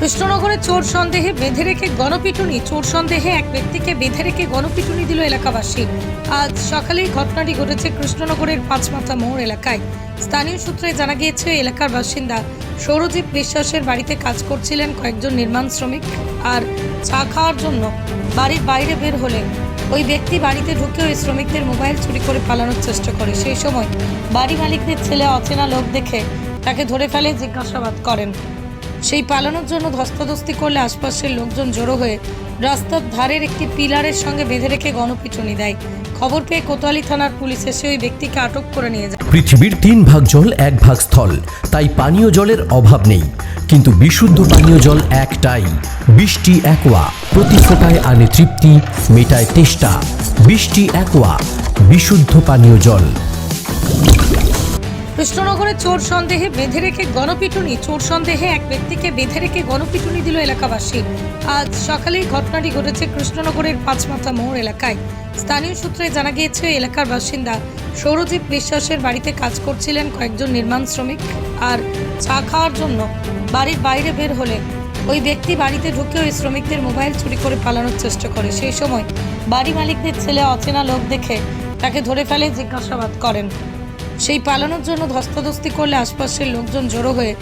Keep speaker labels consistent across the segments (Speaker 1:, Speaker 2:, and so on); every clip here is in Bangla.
Speaker 1: কৃষ্ণনগরে চোর সন্দেহে বেঁধে রেখে গণপিটুনি, চোর সন্দেহে এক ব্যক্তিকে বেঁধে রেখে গণপিটুনি দিল এলাকাবাসী। আজ সকালেই ঘটনাটি ঘটেছে কৃষ্ণনগরের পাঁচমাথা মোড় এলাকায়। স্থানীয় সূত্রে জানা গিয়েছে, এলাকার বাসিন্দা সৌরজিৎ বিশ্বাসের বাড়িতে কাজ করছিলেন কয়েকজন নির্মাণ শ্রমিক আর চা খাওয়ার জন্য বাড়ির বাইরে বের হলে ওই ব্যক্তি বাড়িতে ঢুকে ওই শ্রমিকদের মোবাইল চুরি করে পালানোর চেষ্টা করে। সেই সময় বাড়ি মালিকদের ছেলে অচেনা লোক দেখে তাকে ধরে ফেলে জিজ্ঞাসাবাদ করেন। সেই পালানোর জন্য ধস্তাধস্তি করলে আশপাশের লোকজন জড়ো হয়ে রাস্তার ধারের একটি পিলারের সঙ্গে বেঁধে রেখে গণপিটুনি দেয়। খবর পেয়ে কোতোয়ালি থানার পুলিশ এসে ওই ব্যক্তিকে আটক করে নিয়ে যায়।
Speaker 2: পৃথিবীর তিন ভাগ জল, এক ভাগ স্থল। তাই পানীয় জলের অভাব নেই। কিন্তু বিশুদ্ধ পানীয় জল একটাই। বৃষ্টি, একোয়া। প্রতি ফোটায় আনে তৃপ্তি, মেটায় তেষ্টা। বৃষ্টি, একোয়া। বিশুদ্ধ পানীয় জল।
Speaker 1: কৃষ্ণনগরে চোর সন্দেহে বেঁধে রেখে গণপিটুনি, চোর সন্দেহে এক ব্যক্তিকে বেঁধে রেখে গণপিটুনি দিল এলাকাবাসী। আজ সকালেই ঘটনাটি ঘটেছে কৃষ্ণনগরের পাঁচমাথা মোড় এলাকায়। স্থানীয় সূত্রে জানা গিয়েছে, এলাকার বাসিন্দা সৌরজিৎ বিশ্বাসের বাড়িতে কাজ করছিলেন কয়েকজন নির্মাণ শ্রমিক আর চা খাওয়ার জন্য বাড়ির বাইরে বের হলে ওই ব্যক্তি বাড়িতে ঢুকে ওই শ্রমিকদের মোবাইল চুরি করে পালানোর চেষ্টা করে। সেই সময় বাড়ি মালিকদের ছেলে অচেনা লোক দেখে তাকে ধরে ফেলে জিজ্ঞাসাবাদ করেন। সেই পালানোর জন্য ধস্তাধস্তি করলে আশপাশের লোকজন জড়ো হয়ে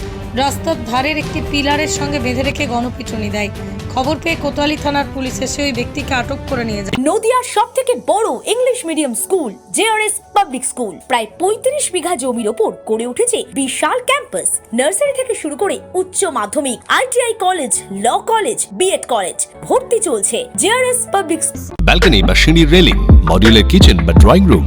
Speaker 1: রাস্তার ধারের একটি পিলারের সঙ্গে বেঁধে রেখে গণপিটুনি দেয়। খবর পেয়ে কোতোয়ালি থানার পুলিশ এসে ওই ব্যক্তিকে আটক করে নিয়ে যায়।
Speaker 3: নদিয়ার সব থেকে বড় English medium school JRS public school. প্রায় পঁয়ত্রিশ বিঘা জমির ওপর গড়ে উঠেছে বিশাল ক্যাম্পাস। নার্সারি থেকে শুরু করে উচ্চ মাধ্যমিক ITI college law college BEd college ভর্তি চলছে জেআরএস পাবলিক
Speaker 4: ব্যালকনি বা সিঁড়ির রেলিং মডিউলার কিচেন বা ড্রয়িং রুম